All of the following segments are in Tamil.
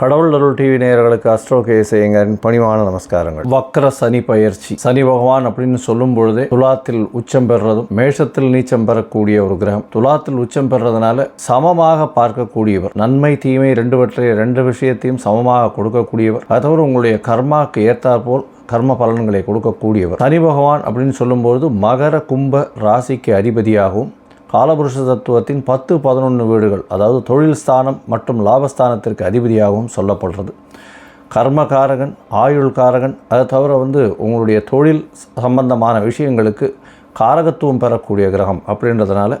கடவுள் அருள் டிவி நேயர்களுக்கு அஸ்ட்ரோ கேசேங்கரின் பணிவான நமஸ்காரங்கள். வக்ர சனி பயிற்சி. சனி பகவான் அப்படின்னு சொல்லும் பொழுதே துலாத்தில் உச்சம் பெறுறதும் மேஷத்தில் நீச்சம் பெறக்கூடிய ஒரு கிரகம். துலாத்தில் உச்சம் பெறுறதுனால சமமாக பார்க்கக்கூடியவர் நன்மை தீமை ரெண்டுவற்றை ரெண்டு விஷயத்தையும் சமமாக கொடுக்கக்கூடியவர் அது உங்களுடைய கர்மாக்கு ஏற்றாற்போல் கர்ம பலன்களை கொடுக்கக்கூடியவர். சனி பகவான் அப்படின்னு சொல்லும்போது மகர கும்ப ராசிக்கு அதிபதியாகவும் காலபுருஷ தத்துவத்தின் பத்து பதினொன்று வீடுகள் அதாவது தொழில் ஸ்தானம் மற்றும் லாபஸ்தானத்திற்கு அதிபதியாகவும் சொல்லப்படுறது. கர்மகாரகன் ஆயுள்காரகன் அதை தவிர வந்து உங்களுடைய தொழில் சம்பந்தமான விஷயங்களுக்கு காரகத்துவம் பெறக்கூடிய கிரகம் அப்படின்றதுனால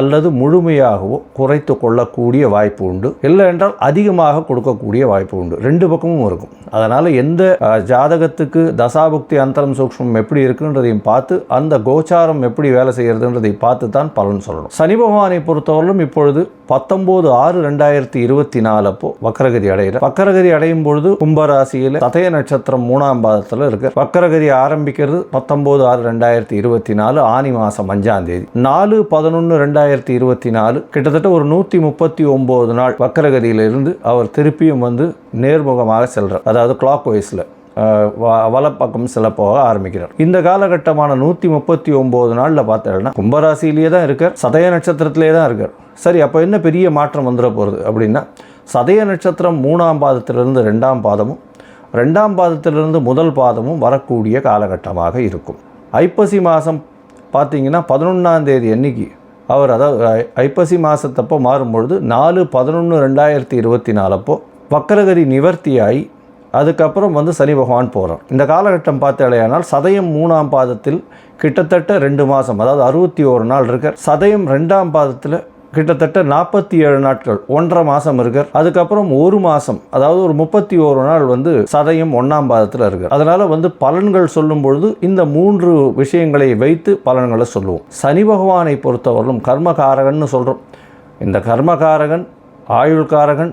அல்லது முழுமையாகவோ குறைத்து கொள்ளக்கூடிய வாய்ப்பு உண்டு. இல்லை என்றால் அதிகமாக கொடுக்கக்கூடிய வாய்ப்பு உண்டு. ரெண்டு பக்கமும் இருக்கும். அதனால் எந்த ஜாதகத்துக்கு தசாபுக்தி அந்தரம் சூக்ஷ்மம் எப்படி இருக்குன்றதையும் பார்த்து அந்த கோச்சாரம் எப்படி வேலை செய்கிறதுன்றதை பார்த்து தான் பலன் சொல்லணும். சனி பகவானை பொறுத்தவரையிலும் இப்பொழுது பத்தொம்போது ஆறு ரெண்டாயிரத்தி இருபத்தி நாலு அப்போ வக்கரகதி அடைகிற வக்கரகதி அடையும் பொழுது கும்பராசியில் சதய நட்சத்திரம் மூணாம் பாதத்தில் இருக்கு. வக்கரகதி ஆரம்பிக்கிறது பத்தொம்போது ஆறு ரெண்டாயிரத்தி இருபத்தி நாலு ஆனி மாதம் அஞ்சாம் தேதி. நாலு பதினொன்று ரெண்டாயிரத்தி இருபத்தி நாலு கிட்டத்தட்ட ஒரு நூற்றி முப்பத்தி ஒம்பது நாள் வக்கரகதியிலிருந்து அவர் திருப்பியும் வந்து நேர்முகமாக செல்கிறார் அதாவது கிளாக் வைஸில் வலப்பக்கம் செல்ல போக ஆரம்பிக்கிறார். இந்த காலகட்டமான நூற்றி முப்பத்தி ஒம்பது நாளில் பார்த்தேன்னா கும்பராசிலேயே தான் இருக்கார் சதய நட்சத்திரத்திலே தான் இருக்கார். சரி அப்போ என்ன பெரிய மாற்றம் வந்துட போகிறது அப்படின்னா சதய நட்சத்திரம் மூணாம் பாதத்திலிருந்து ரெண்டாம் பாதமும் ரெண்டாம் பாதத்திலிருந்து முதல் பாதமும் வரக்கூடிய காலகட்டமாக இருக்கும். ஐப்பசி மாதம் பார்த்தீங்கன்னா பதினொன்றாம் தேதி அன்னைக்கு அவர் அதாவது ஐப்பசி மாதத்தப்போ மாறும்பொழுது நாலு பதினொன்று ரெண்டாயிரத்தி இருபத்தி நாலப்போ வக்கரகதி நிவர்த்தியாகி அதுக்கப்புறம் வந்து சனி பகவான் போகிறார் இந்த காலகட்டம் பார்த்தாலேயானால் சதயம் மூணாம் பாதத்தில் கிட்டத்தட்ட ரெண்டு மாதம் அதாவது அறுபத்தி ஓரு நாள் இருக்கார். சதயம் ரெண்டாம் பாதத்தில் கிட்டத்தட்ட நாற்பத்தி ஏழு நாட்கள் ஒன்றரை மாதம் இருக்கார். அதுக்கப்புறம் ஒரு மாதம் அதாவது ஒரு முப்பத்தி ஓரு நாள் வந்து சதயம் ஒன்றாம் பாதத்தில் இருக்கார். அதனால் வந்து பலன்கள் சொல்லும் பொழுது இந்த மூன்று விஷயங்களை வைத்து பலன்களை சொல்லுவோம். சனி பகவானை பொறுத்தவரையிலும் கர்மகாரகன்னு சொல்கிறோம் இந்த கர்மகாரகன் ஆயுள்காரகன்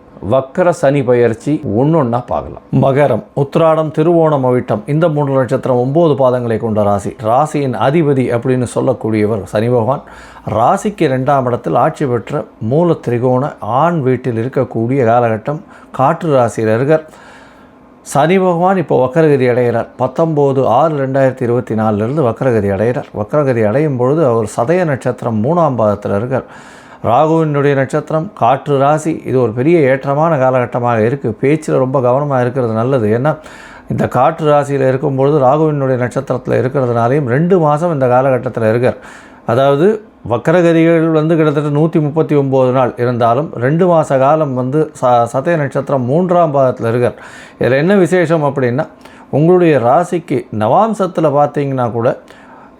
வக்கர சனி பயிற்சி ஒன்னொன்னா பார்க்கலாம். மகரம் உத்திராடம் திருவோணம் அவிட்டம் இந்த மூன்று நட்சத்திரம் ஒன்பது பாதங்களை கொண்ட ராசி. ராசியின் அதிபதி அப்படின்னு சொல்லக்கூடியவர் சனி பகவான். ராசிக்கு ரெண்டாம் இடத்தில் ஆட்சி பெற்ற மூல திரிகோண ஆண் வீட்டில் இருக்கக்கூடிய காலகட்டம் காற்று ராசியில் இருக்கார். சனி பகவான் இப்போ வக்கரகதி அடைகிறார். பத்தொம்போது ஆறு ரெண்டாயிரத்தி இருபத்தி நாலுலேருந்து வக்கரகதி அடைகிறார். வக்கரகதி அடையும் பொழுது அவர் சதய நட்சத்திரம் மூணாம் பாதத்தில் இருக்கார். ராகுவினுடைய நட்சத்திரம் காற்று ராசி இது ஒரு பெரிய ஏற்றமான காலகட்டமாக இருக்குது பேச்சில் ரொம்ப கவனமாக இருக்கிறது நல்லது. ஏன்னா இந்த காற்று ராசியில் இருக்கும்பொழுது ராகுவினுடைய நட்சத்திரத்தில் இருக்கிறதுனாலையும் ரெண்டு மாதம் இந்த காலகட்டத்தில் இருக்கார். அதாவது வக்கரகதிகள் வந்து கிட்டத்தட்ட நூற்றி முப்பத்தி ஒம்பது நாள் இருந்தாலும் ரெண்டு மாத காலம் வந்து ச சதய நட்சத்திரம் மூன்றாம் பாகத்தில் இருக்கார். இதில் என்ன விசேஷம் அப்படின்னா உங்களுடைய ராசிக்கு நவாம்சத்தில் பார்த்தீங்கன்னா கூட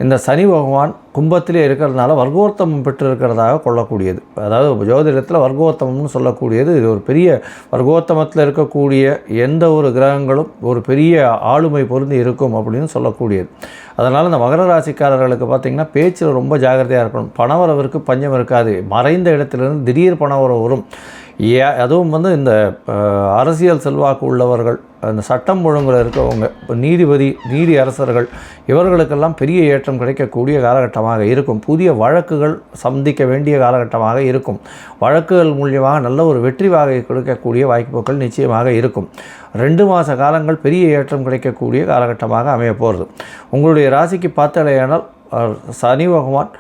இந்த சனி பகவான் கும்பத்திலே இருக்கிறதுனால வர்க்கோத்தமம் பெற்று இருக்கிறதாக கொள்ளக்கூடியது. அதாவது ஜோதிடத்தில் வர்க்கோத்தமம்னு சொல்லக்கூடியது இது ஒரு பெரிய வர்க்கோத்தமத்தில் இருக்கக்கூடிய எந்த ஒரு கிரகங்களும் ஒரு பெரிய ஆளுமை பொருந்தி இருக்கும் அப்படின்னு சொல்லக்கூடியது. அதனால் இந்த மகர ராசிக்காரர்களுக்கு பார்த்திங்கன்னா பேச்சில் ரொம்ப ஜாகிரதையாக இருக்கணும். பணவரவிற்கு பஞ்சம் இருக்காது. மறைந்த இடத்துலேருந்து திடீர் பணவரவு வரும். ஏ அதுவும் வந்து இந்த அரசியல் செல்வாக்கு உள்ளவர்கள் அந்த சட்டம் ஒழுங்கில் இருக்கவங்க இப்போ நீதிபதி நீதி அரசர்கள் இவர்களுக்கெல்லாம் பெரிய ஏற்றம் கிடைக்கக்கூடிய காலகட்டமாக இருக்கும். புதிய வழக்குகள் சந்திக்க வேண்டிய காலகட்டமாக இருக்கும். வழக்குகள் மூலியமாக நல்ல ஒரு வெற்றி வாகை கொடுக்கக்கூடிய வாய்ப்புகள் நிச்சயமாக இருக்கும். ரெண்டு மாத காலங்கள் பெரிய ஏற்றம் கிடைக்கக்கூடிய காலகட்டமாக அமைய போகிறது உங்களுடைய ராசிக்கு பார்த்தலையானால் சனி பகவான்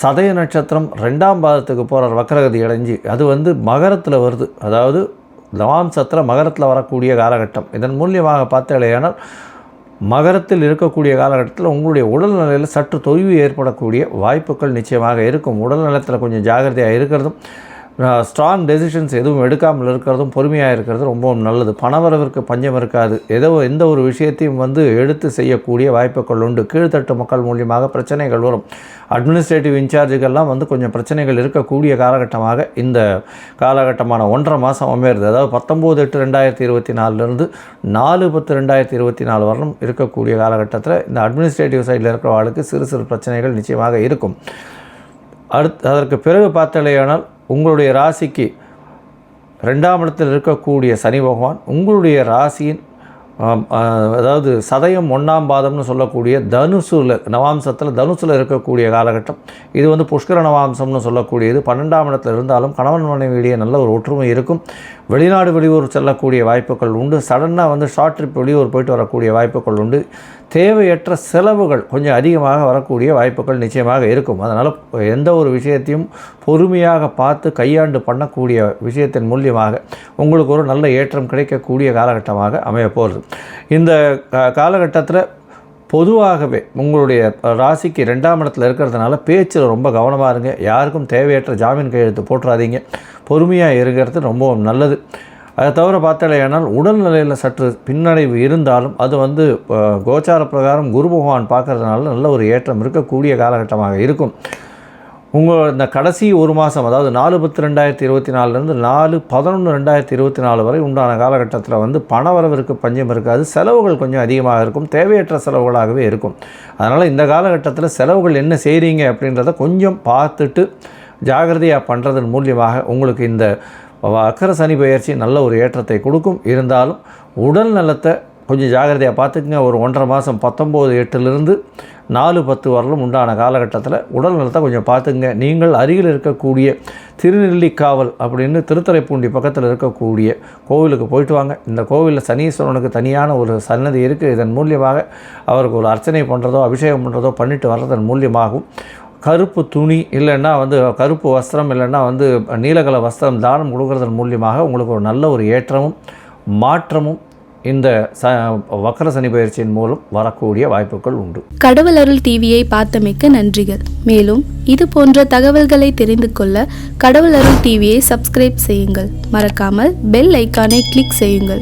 சதய நட்சத்திரம் ரெண்டாம் பாதத்துக்கு போகிற வக்கரகதி அடைஞ்சு. அது வந்து மகரத்தில் வருது. அதாவது நவாம்சத்தில் மகரத்தில் வரக்கூடிய காலகட்டம். இதன் மூலியமாக பார்த்தாலேயானால் மகரத்தில் இருக்கக்கூடிய காலகட்டத்தில் உங்களுடைய உடல்நிலையில் சற்று தொய்வு ஏற்படக்கூடிய வாய்ப்புகள் நிச்சயமாக இருக்கும். உடல்நலத்தில் கொஞ்சம் ஜாகிரதையாக இருக்கிறதும் ஸ்ட்ராங் டெசிஷன்ஸ் எதுவும் எடுக்காமல் இருக்கிறதும் பொறுமையாக இருக்கிறது ரொம்பவும் நல்லது. பணவரவிற்கு பஞ்சம் இருக்காது. ஏதோ எந்த ஒரு விஷயத்தையும் வந்து எடுத்து செய்யக்கூடிய வாய்ப்புகள் உண்டு. கீழ்த்தட்டு மக்கள் மூலியமாக பிரச்சனைகள் வரும். அட்மினிஸ்ட்ரேட்டிவ் இன்சார்ஜுகள்லாம் வந்து கொஞ்சம் பிரச்சனைகள் இருக்கக்கூடிய காலகட்டமாக இந்த காலகட்டமான ஒன்றரை மாதம் அமையிறது. அதாவது பத்தொம்போது எட்டு ரெண்டாயிரத்தி இருபத்தி நாலுலேருந்து நாலு பத்து ரெண்டாயிரத்தி இருபத்தி நாலு வரலும் இருக்கக்கூடிய காலகட்டத்தில் இந்த அட்மினிஸ்ட்ரேட்டிவ் சைடில் இருக்கிறவர்களுக்கு சிறு சிறு பிரச்சனைகள் நிச்சயமாக இருக்கும். அடுத்து அதற்கு பிறகு பார்த்தாலேயானால் உங்களுடைய ராசிக்கு ரெண்டாம் இடத்தில் இருக்கக்கூடிய சனி பகவான் உங்களுடைய ராசியின் அதாவது சதயம் ஒன்றாம் பாதம்னு சொல்லக்கூடிய தனுசுல நவாம்சத்தில் தனுசில் இருக்கக்கூடிய காலகட்டம். இது வந்து புஷ்கர நவாம்சம்னு சொல்லக்கூடியது. பன்னெண்டாம் இடத்துல இருந்தாலும் கணவன் மனைவியிடையே நல்ல ஒரு ஒற்றுமை இருக்கும். வெளிநாடு வெளியூர் செல்லக்கூடிய வாய்ப்புகள் உண்டு. சடனாக வந்து ஷார்ட் ட்ரிப் வெளியூர் போயிட்டு வரக்கூடிய வாய்ப்புகள் உண்டு. தேவையற்ற செலவுகள் கொஞ்சம் அதிகமாக வரக்கூடிய வாய்ப்புகள் நிச்சயமாக இருக்கும். அதனால் எந்த ஒரு விஷயத்தையும் பொறுமையாக பார்த்து கையாண்டு பண்ணக்கூடிய விஷயத்தின் மூலியமாக உங்களுக்கு ஒரு நல்ல ஏற்றம் கிடைக்கக்கூடிய காலகட்டமாக அமைய போகிறது இந்த காலகட்டத்தில் பொதுவாகவே உங்களுடைய ராசிக்கு ரெண்டாம் இடத்துல இருக்கிறதுனால பேச்சில் ரொம்ப கவனமாக இருங்க. யாருக்கும் தேவையற்ற ஜாமீன் கையெழுத்து போட்டுறாதீங்க பொறுமையாக இருக்கிறது ரொம்பவும் நல்லது. அதை தவிர பார்த்தாலேயானால் உடல்நிலையில் சற்று பின்னடைவு இருந்தாலும் அது வந்து கோச்சார பிரகாரம் குரு பகவான் பார்க்கறதுனால நல்ல ஒரு ஏற்றம் இருக்கக்கூடிய காலகட்டமாக இருக்கும். உங்கள் இந்த கடைசி ஒரு மாதம் அதாவது நாலு பத்து ரெண்டாயிரத்தி இருபத்தி நாலுலேருந்து நாலு பதினொன்று ரெண்டாயிரத்தி இருபத்தி நாலு வரை உண்டான காலகட்டத்தில் வந்து பண வரவிற்கு பஞ்சம் இருக்காது. செலவுகள் கொஞ்சம் அதிகமாக இருக்கும் தேவையற்ற செலவுகளாகவே இருக்கும். அதனால் இந்த காலகட்டத்தில் செலவுகள் என்ன செய்கிறீங்க அப்படின்றத கொஞ்சம் பார்த்துட்டு ஜாகிரதையாக பண்ணுறதன் மூலியமாக உங்களுக்கு இந்த அக்கரை சனி பயிற்சி நல்ல ஒரு ஏற்றத்தை கொடுக்கும். இருந்தாலும் உடல் நலத்தை கொஞ்சம் ஜாகிரதையாக பார்த்துக்குங்க. ஒரு ஒன்றரை மாதம் பத்தொம்போது எட்டுலேருந்து நாலு பத்து வரலும் உண்டான காலகட்டத்தில் உடல் நலத்தை கொஞ்சம் பார்த்துங்க நீங்கள் அருகில் இருக்கக்கூடிய திருநெல்லிக்காவல் அப்படின்னு திருத்துறைப்பூண்டி பக்கத்தில் இருக்கக்கூடிய கோவிலுக்கு போயிட்டு வாங்க. இந்த கோவிலில் சனீஸ்வரனுக்கு தனியான ஒரு சன்னதி இருக்குது இதன் மூலியமாக அவருக்கு ஒரு அர்ச்சனை பண்ணுறதோ அபிஷேகம் பண்ணுறதோ பண்ணிட்டு வர்றதன் மூலியமாகும். கருப்பு துணி இல்லைன்னா வந்து கருப்பு வஸ்திரம் இல்லைன்னா வந்து நீலகல வஸ்திரம் தானம் கொடுக்கறதன் மூலியமாக உங்களுக்கு ஒரு நல்ல ஒரு ஏற்றமும் மாற்றமும் இந்த ச வக்கர சனி பயிற்சியின் மூலம் வரக்கூடிய வாய்ப்புகள் உண்டு. கடவுள் அருள் டிவியை பார்த்தமைக்க நன்றிகள். மேலும் இது போன்ற தகவல்களை தெரிந்து கொள்ள கடவுள் அருள் டிவியை சப்ஸ்கிரைப் செய்யுங்கள். மறக்காமல் பெல் ஐக்கானை கிளிக் செய்யுங்கள்.